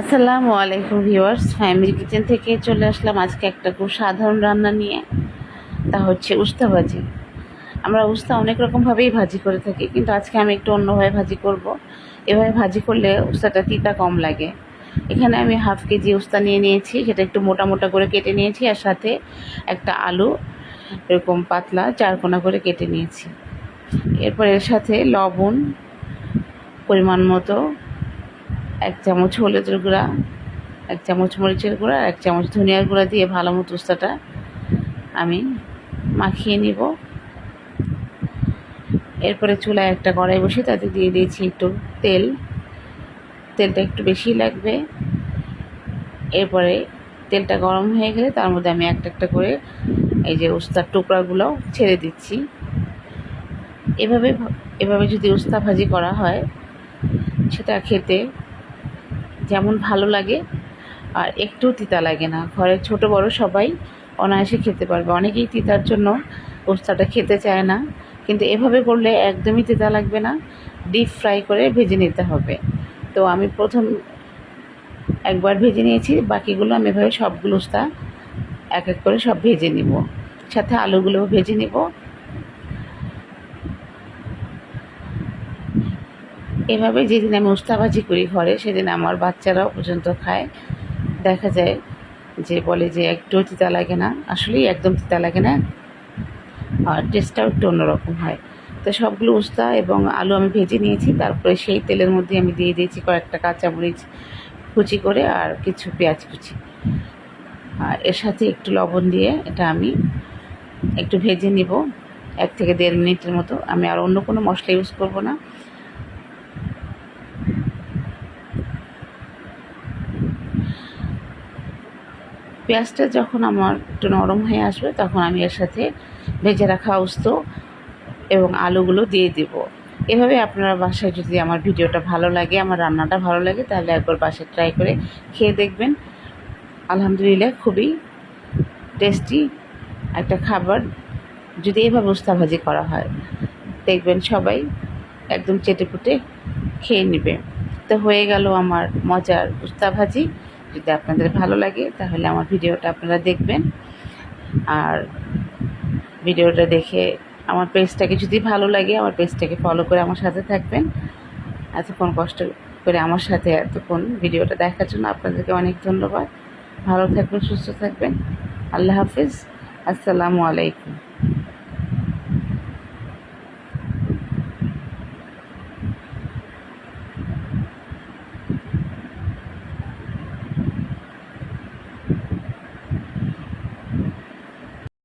আসসালামু আলাইকুম viewers family kitchen থেকে চলে আসলাম আজকে একটা খুব সাধারণ রান্না নিয়ে। তা হচ্ছে উস্তা ভাজি। আমরা উস্তা অনেক রকমভাবেই ভাজি করে থাকি, কিন্তু আজকে আমি একটু অন্যভাবে ভাজি করব। এভাবে ভাজি করলে উস্তাটা তিতা কম লাগে। এখানে আমি হাফ কেজি উস্তা নিয়ে নিয়েছি, সেটা একটু মোটা মোটা করে কেটে নিয়েছি, আর সাথে একটা আলু, এরকম পাতলা চারকোনা করে কেটে নিয়েছি। এরপর এর সাথে লবণ, পরিমাণ মতো এক চামচ হলুদের গুঁড়া, এক চামচ মরিচের গুঁড়া, এক চামচ ধনিয়ার গুঁড়া দিয়ে ভালো মতো উস্তাটা আমি মাখিয়ে নিব। এরপরে চুলায় একটা কড়াই বসে তাতে দিয়ে দিয়েছি একটু তেল। তেলটা একটু বেশি লাগবে। এরপরে তেলটা গরম হয়ে গেলে তার মধ্যে আমি একটা একটা করে এই যে উস্তার টুকরাগুলো ছেড়ে দিচ্ছি। এভাবে এভাবে যদি উস্তা ভাজি করা হয়, সেটা খেতে যেমন ভালো লাগে, আর একটু তিতা লাগে না। ঘরের ছোট বড় সবাই অনায়াসে খেতে পারবে। অনেকেই তিতার জন্য পোস্তাটা খেতে চায় না, কিন্তু এভাবে করলে একদমই তিতা লাগবে না। ডিপ ফ্রাই করে ভেজে নিতে হবে। তো আমি প্রথম একবার ভেজে নিয়েছি, বাকিগুলো আমি এভাবে সবগুলো উস্তা এক এক করে সব ভেজে নিব। সাথে আলুগুলোও ভেজে নিব। এভাবে যেদিন আমি উস্তাভাজি করি ঘরে, সেদিন আমার বাচ্চারাও পর্যন্ত খায়। দেখা যায় যে বলে যে একটু তিতা লাগে না। আসলেই একদম তিতা লাগে না। আর টেস্টটাও একটু অন্যরকম হয়। তো সবগুলো উস্তা এবং আলু আমি ভেজে নিয়েছি। তারপরে সেই তেলের মধ্যে আমি দিয়ে দিয়েছি কয়েকটা কাঁচামরিচ কুচি করে আর কিছু পেঁয়াজ কুচি। আর এর সাথে একটু লবণ দিয়ে এটা আমি একটু ভেজে নিব। এক থেকে দেড় মিনিটের মতো। আমি আর অন্য কোনো মশলা ইউজ করব না। পেঁয়াজটা যখন আমার একটু নরম হয়ে আসবে, তখন আমি এর সাথে ভেজে রাখা উস্ত এবং আলুগুলো দিয়ে দেব। এভাবে আপনারা বাসায় যদি আমার ভিডিওটা ভালো লাগে, আমার রান্নাটা ভালো লাগে, তাহলে একবার বাসায় ট্রাই করে খেয়ে দেখবেন। আলহামদুলিল্লাহ, খুবই টেস্টি একটা খাবার। যদি এভাবে উস্তা ভাজি করা হয়, দেখবেন সবাই একদম চেটেপুটে খেয়ে নেবে। তো হয়ে গেল আমার মজার উস্তা ভাজি যদি আপনাদের ভালো লাগে, তাহলে আমার ভিডিওটা আপনারা দেখবেন। আর ভিডিওটা দেখে আমার পেজটাকে যদি ভালো লাগে, আমার পেজটাকে ফলো করে আমার সাথে থাকবেন। এতক্ষণ কষ্ট করে আমার সাথে এতক্ষণ ভিডিওটা দেখার জন্য আপনাদেরকে অনেক ধন্যবাদ। ভালো থাকবেন, সুস্থ থাকবেন। আল্লাহ হাফিজ। আসসালামু আলাইকুম।